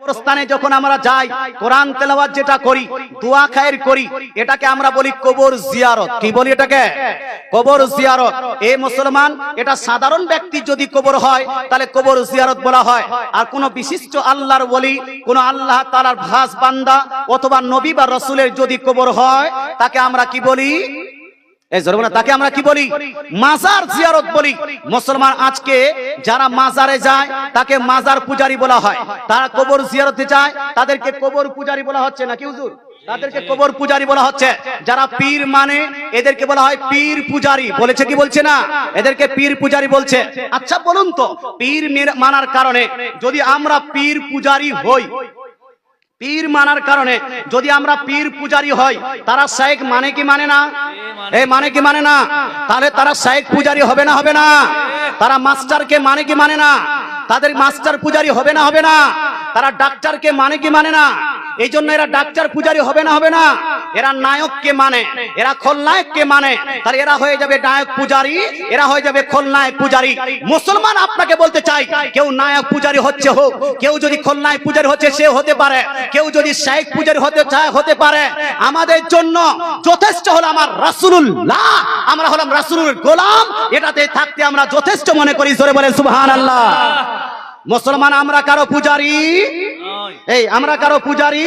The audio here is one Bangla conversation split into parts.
কবরস্থানে যখন আমরা যাই, কোরআন তেলাওয়াত যেটা করি, দোয়া খায়ের করি, এটাকে আমরা বলি কবর জিয়ারত। কি বলি এটাকে? কবর জিয়ারত। এ মুসলমান, এটা সাধারণ ব্যক্তি যদি কবর হয়, তাহলে কবর জিয়ারত বলা হয়। আর কোন বিশিষ্ট আল্লাহর বলি কোন আল্লাহ তাআলার ভাস বান্দা অথবা নবী বা রসুলের যদি কবর হয়, তাকে আমরা কি বলি? এই জোরে তাকে আমরা কি বলি? মাজার জিয়ারত বলি। মুসলমান আজকে যারা মাজারে যায়, তাকে মাজার পূজারি বলা হয়। তারা কবর জিয়ারতে যায়, তাদেরকে কবর পূজারি বলা হচ্ছে নাকি হুজুর? তাদেরকে কবর পূজারি বলা হচ্ছে। যারা পীর মানে এদেরকে বলা হয় পীর পূজারি। বলেছে কি বলছে না? এদেরকে পীর পূজারি বলছে। আচ্ছা বলুন তো, পীর মানার কারণে যদি আমরা পীর পূজারি হই পীর মানার কারণে যদি আমরা পীর পূজারি হয় তারা শেখ মানে কি মানে না? এ মানে কি মানে না? তাহলে তারা শেখ পূজারি হবে না হবে না। তারা মাস্টারকে মানে কি মানে না? তাদের মাস্টার পূজারি হবে না হবে না। তারা ডাক্তারকে মানে কি মানে না? এই জন্য এরা ডাক্তার পূজারি হবে না হবে না। এরা নায়ককে মানে? এরা খলনায়ককে মানে? তাহলে এরা হয়ে যাবে নায়ক পূজারি এরা হয়ে যাবে খলনায়ক পূজারি। মুসলমান আপনাকে বলতে চাই কেউ নায়ক পূজারি হচ্ছে হোক কেউ যদি খলনায়ক পূজারি হচ্ছে সে হতে পারে কেউ যদি শেখ পূজারি হতে চায় হতে পারে। আমাদের জন্য যথেষ্ট হলো আমার রাসূলুল্লাহ আমরা হলাম রাসূলুর গোলাম এটাতে থাকতে আমরা যথেষ্ট মনে করি জোরে বলেন সুবহানাল্লাহ। মুসলমান আমরা কারও পূজারি? এই আমরা কারও পূজারি?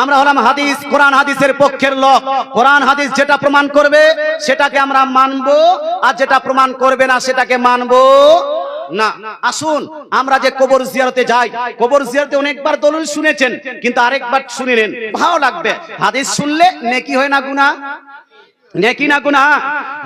আমরা হলাম হাদিস, কোরআন হাদিসের পক্ষের লোক। কোরআন হাদিস যেটা প্রমাণ করবে, সেটাকে আমরা মানবো, আর যেটা প্রমাণ করবে না, সেটাকে মানবো না। আসুন, আমরা যে কবর জিয়ারতে যাই, কবর জিয়ারতে অনেকবার দলিল শুনেছেন, কিন্তু আরেকবার শুনিলেন, ভালো লাগবে। হাদিস শুনলে নেকি হয় না গুনা নেকি না গুনা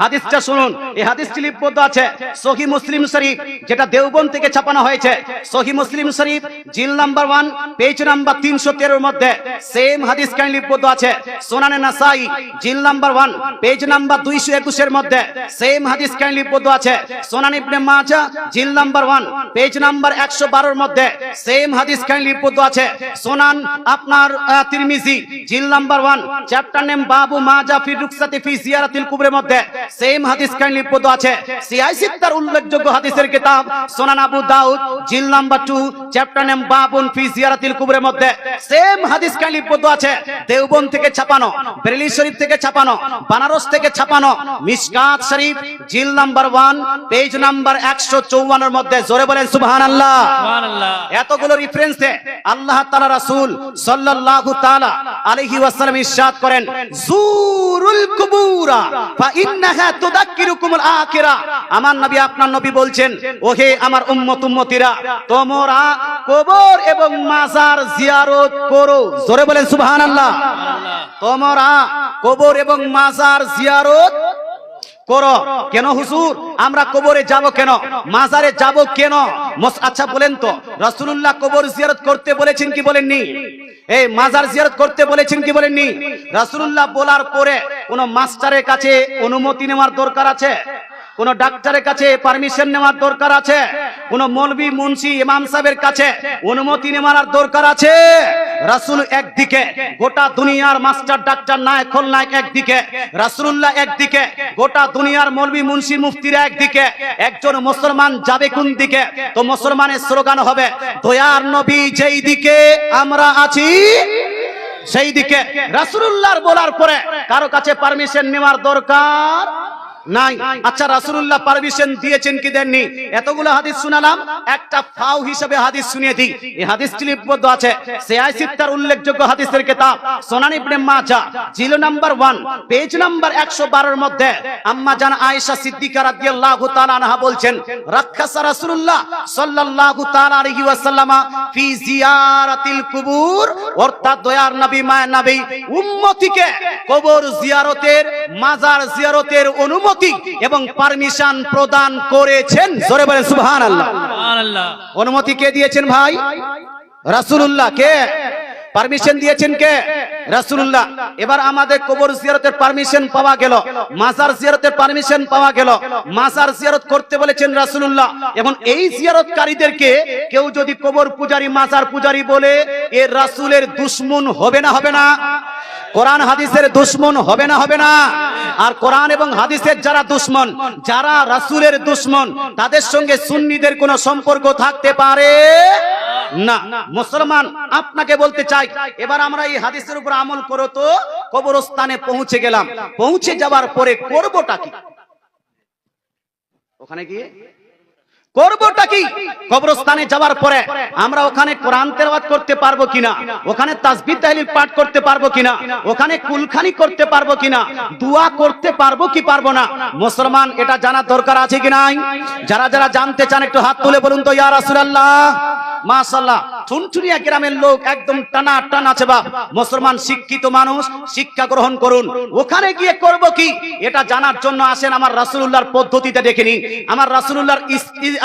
হাদিসটা শুনুন। এই হাদিসটি লিপিবদ্ধ আছে। সহি মুসলিম শরীফ, যেটা দেওবন্দ থেকে ছাপানো হয়েছে। সহি মুসলিম শরীফ, জিল নাম্বার ওয়ান, পেজ নাম্বার তিনশো তেরোর মধ্যে সেম হাদিস কাহিনী লিপিবদ্ধ আছে? সোনানে নাসাই, জিল নাম্বার ওয়ান, পেজ নাম্বার দুইশো একুশের মধ্যে সেম হাদিস কাহিনী লিপিবদ্ধ আছে? সোনান ইবনে মাজা জিল নাম্বার ওয়ান, পেজ নাম্বার একশো বারোর মধ্যে সেম হাদিস কাহিনী লিপিবদ্ধ আছে? সোনান আপনার তিরমিজি, জিল নাম্বার ওয়ান, চ্যাপ্টার নেম বাবু মাজা ফি রুকসাতি ফি জিয়ারাতিল কুবরের মধ্যে সেম হাদিস কাহিনী লিপিবদ্ধ আছে। সিআই সিত্তার উল্লেখযোগ্য হাদিসের কিতাব সোনান আবু দাউদ জিল নাম্বার টু চ্যাপ্টার নেম বাবুন ফি জিয়ারাতিল কুবরের মধ্যে সেম হাদিস কাহিনী লিপিবদ্ধ আছে। দেওবন্দ থেকে ছাপানো বেরেলি শরীফ থেকে ছাপানো বানারস থেকে ছাপানো মিশকাত শরীফ জিল নাম্বার ওয়ান পেজ নাম্বার একশো চৌয়ান্নর মধ্যে জোরে বলেন সুবহান আল্লাহ এতগুলো রেফারেন্সে আল্লাহ তাআলা রাসূল সাল্লাল্লাহু তাআলা আলাইহি ওয়াসাল্লাম ইরশাদ করেন জুরুল আমার নবী, আপনার নবী বলছেন, ওহে আমার উম্মত উম্মতিরা, তোমরা কবর এবং মাজার জিয়ারত করো। জোরে বলেন তোমরা কবর এবং মাজার জিয়ারত করো। কেন হুজুর? আমরা কবরে যাব কেন? মাজারে যাব কেন? আচ্ছা বলেন তো। রাসূলুল্লাহ কবর জিয়ারত করতে বলেছেন কি বলেননি? এই মাজার জিয়ারত করতে বলেছেন কি বলেননি? রাসূলুল্লাহ বলার পরে কোন মাস্টারের কাছে অনুমতি নেওয়ার দরকার আছে? কোন ডাক্তারের কাছে পারমিশন নেওয়ার দরকার আছে? কোন মৌলবি মুন্সি ইমাম সাহেবের কাছে অনুমতি নেওয়ার দরকার আছে? রাসূল একদিকে, গোটা দুনিয়ার মাস্টার ডাক্তার নায়ক খলনায়ক একদিকে, রাসূলুল্লাহ একদিকে, গোটা দুনিয়ার মৌলবি মুন্সি মুফতিরা একদিকে, একজন মুসলমান যাবে কোন দিকে? তো মুসলমানের স্লোগান হবে, দয়ার নবী যেই দিকে আমরা আছি, সেই দিকে। রাসূলুল্লাহর বলার পরে কারও কাছে পারমিশন নেওয়ার দরকার নাই। আচ্ছা রাসূলুল্লাহ পারমিশন দিয়েছেন কি দেননি? এতগুলো হাদিস শুনালাম, একটা ফাও হিসেবে হাদিস শুনিয়ে দিই। এই হাদিসটি লিপিবদ্ধ আছে। সিআই সিত্তার উল্লেখযোগ্য হাদিসের কিতাব, সুনান ইবনে মাজাহ, জিল নাম্বার 1 পেজ নাম্বার 112 এর মধ্যে আম্মা জান আয়েশা সিদ্দিকা রাদিয়াল্লাহু তাআলা আনহা বলছেন রাখাসা রাসূলুল্লাহ সাল্লাল্লাহু তাআলা আলাইহি ওয়াসাল্লামা ফি জিয়ারাতিল কুবুর, অর্থাৎ দয়ার নবী, মায়ের নবী, উম্মতিকে কবর জিয়ারতের, মাজার জিয়ারতের অনুমতি এবং পারমিশন প্রদান করেছেন। জোরে বলেন সুবহানাল্লাহ। অনুমতি কে দিয়েছেন ভাই? রাসূলুল্লাহ কে? পারমিশন দিয়েছেন কে? রাসূলুল্লাহ। এবার আমাদের কবর জিয়ারতের পারমিশন পাওয়া গেল। মাজার জিয়ারতের পারমিশন পাওয়া গেল। মাজার জিয়ারত করতে বলেছেন রাসূলুল্লাহ। এবং এই জিয়ারতকারীদেরকে কেউ যদি কবর পূজারী মাজার পূজারী বলে এ রাসূলের দুশমন হবে না হবে না। কোরআন হাদিসের দুশ্মন হবে না হবে না। আর কোরআন এবং হাদিসের যারা দুশ্মন যারা রাসূলের দুশ্মন তাদের সঙ্গে সুন্নিদের কোনো সম্পর্ক থাকতে পারে? না, মুসলমান, আপনাকে বলতে চাই, এবার আমরা এই হাদিসের উপর আমল করো তো কবরস্থানে পৌঁছে গেলাম। পৌঁছে যাওয়ার পরে করবোটা কি? ওখানে গিয়ে? করবোটা কি? কবরস্থানে যাওয়ার পরে আমরা ওখানে কোরআন তেলাওয়াত করতে পারব কিনা? ওখানে তাসবিহ, তাহলিল পাঠ করতে পারব কিনা? ওখানে কুলখানি করতে পারব কিনা? দোয়া করতে পারব কি পারব না? মুসলমান, এটা জানার দরকার আছে কি নাই? যারা যারা জানতে চান, একটু হাত তুলে বলুন তো, ইয়া রাসূলুল্লাহ। মাশাআল্লাহ। চুনচুনিয়া গ্রামের লোক একদম টানা টানা বাপ মুসলমান শিক্ষিত মানুষ, শিক্ষা গ্রহণ করুন। ওখানে গিয়ে করব কি? এটা জানার জন্য আসেন আমার রাসূলুল্লাহর পদ্ধতিতে দেখে নিন। আমার রাসূলুল্লাহর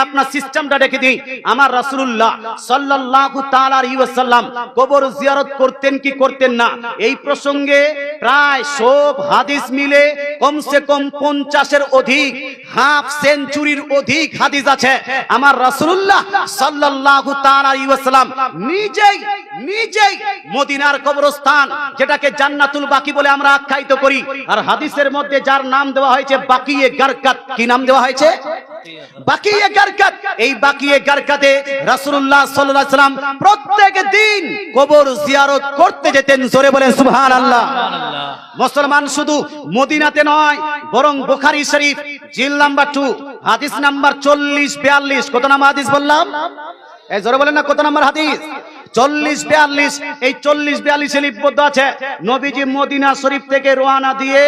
আপনার সিস্টেমটা দেখে দিন। আমার রাসূলুল্লাহ সাল্লাল্লাহু তাআলা আলাইহি ওয়াসাল্লাম কবর জিয়ারত করতেন কি করতেন না? এই প্রসঙ্গে প্রায় সব হাদিস মিলে কমসে কম পঞ্চাশের অধিক, হাফ সেঞ্চুরির অধিক হাদিস আছে। আমার রাসূলুল্লাহ সাল্লাল্লাহু তাআলা আলাইহি ওয়াসাল্লাম নিজেই নিজেই মদিনার কবরস্থান, যেটাকে জান্নাতুল বাকি বলে আমরা আখ্যায়িত করি। আর হাদিসের মধ্যে যার নাম দেওয়া হয়েছে বাকিয়ে গারকাত। কি নাম দেওয়া হয়েছে? বাকিয়ে গারকাত। এই বাকিয়ে গারকাতে রাসূলুল্লাহ সাল্লাল্লাহু আলাইহি সাল্লাম প্রত্যেক দিন কবর জিয়ারত করতে যেতেন জোরে বলেন সুবহানাল্লাহ। মুসলমান শুধু মদিনাতে নয়, বরং বুখারী শরীফ, জিল নাম্বার 2 হাদিস নাম্বার 40 42 কত নাম্বার হাদিস বললাম? এই জোরে বলেন না কত নাম্বার হাদিস? চল্লিশ বিয়াল্লিশ, এই চল্লিশ বিয়াল্লিশে লিপিবদ্ধ আছে। নবীজি মদিনা শরীফ থেকে রোয়ানা দিয়ে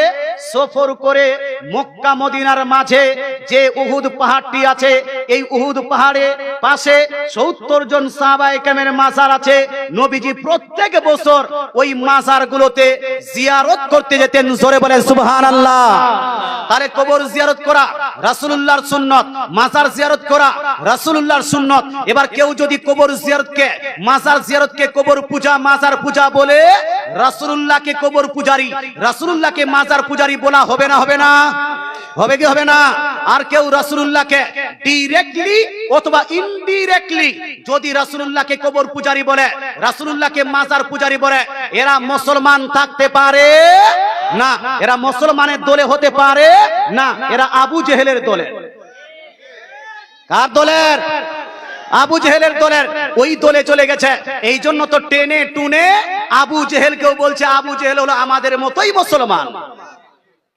সফর করে মক্কা মদিনার মাঝে যে উহুদ পাহাড়টি আছে, এই উহুদ পাহাড়ে পাশে সত্তর জন সাহাবায়ে কেমের মাজার আছে। নবীজি প্রত্যেক বছর ওই মাজার গুলোতে জিয়ারত করতে যেতেন, জোরে বলেন সুবহানাল্লাহ। তাহলে কবর জিয়ারত করা, রাসূলুল্লাহর সুন্নত, মাজার জিয়ারত করা, রাসূলুল্লাহর সুন্নত। এবার কেউ যদি কবর জিয়ারতকে মাজার জিয়ারতকে কবর পূজা, মাজার পূজা বলে রাসূলুল্লাহকে কবর পূজারি, রাসূলুল্লাহকে মাজার পূজারি বলা হবে না হবে না। হবে কি, হবে না? আর কেউ রাসূলুল্লাহকে ডাইরেক্টলি অথবা ইনডিরেক্টলি যদি রাসূলুল্লাহকে কবর পূজারি বলে, রাসূলুল্লাহকে মাজার পূজারি বলে, এরা মুসলমান থাকতে পারে না? এরা মুসলমানের দলে হতে পারে না? এরা আবু জেহেলের দলে। কার দলের? আবু জেহেলের দলের ওই দলে চলে গেছে। এই জন্য তো টেনে টুনে আবু জেহেল কেউ বলছে, আবু জেহেল হলো আমাদের মতোই মুসলমান।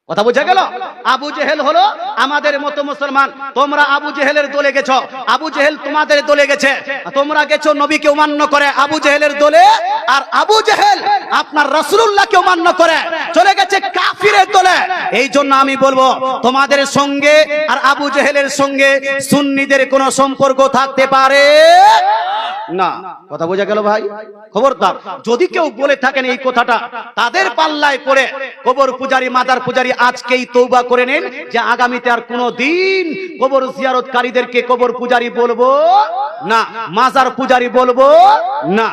কথা বোঝা গেল? আবু জেহেল হলো আমাদের মতো মুসলমান। তোমরা আবু জেহেলের দলে গেছো। আবু জেহেল তোমাদের দলে গেছে। তোমরা গেছো নবীকে অমান্য করে। আবু জেহেলের দলে আর আবু জেহেল আপনার রাসূলুল্লাহকে অমান্য করে। চলে গেছে কাফিরের দলে। এই জন্য আমি বলব, তোমাদের সঙ্গে আর আবু জেহেলের সঙ্গে সুন্নিদের কোনো সম্পর্ক থাকতে পারে? না। কথা বোঝা গেল ভাই? খবরদার। যদি কেউ বলে থাকেন এই কথাটা, তাদের পাল্লায় পড়ে কবর পূজারি, মাদার পূজারি আজকেই তৌবা করে নেন যে আগামীতে আর কোনো দিন কবর জিয়ারতকারীদেরকে কবর পূজারি বলব না, মাজার পূজারি বলব না।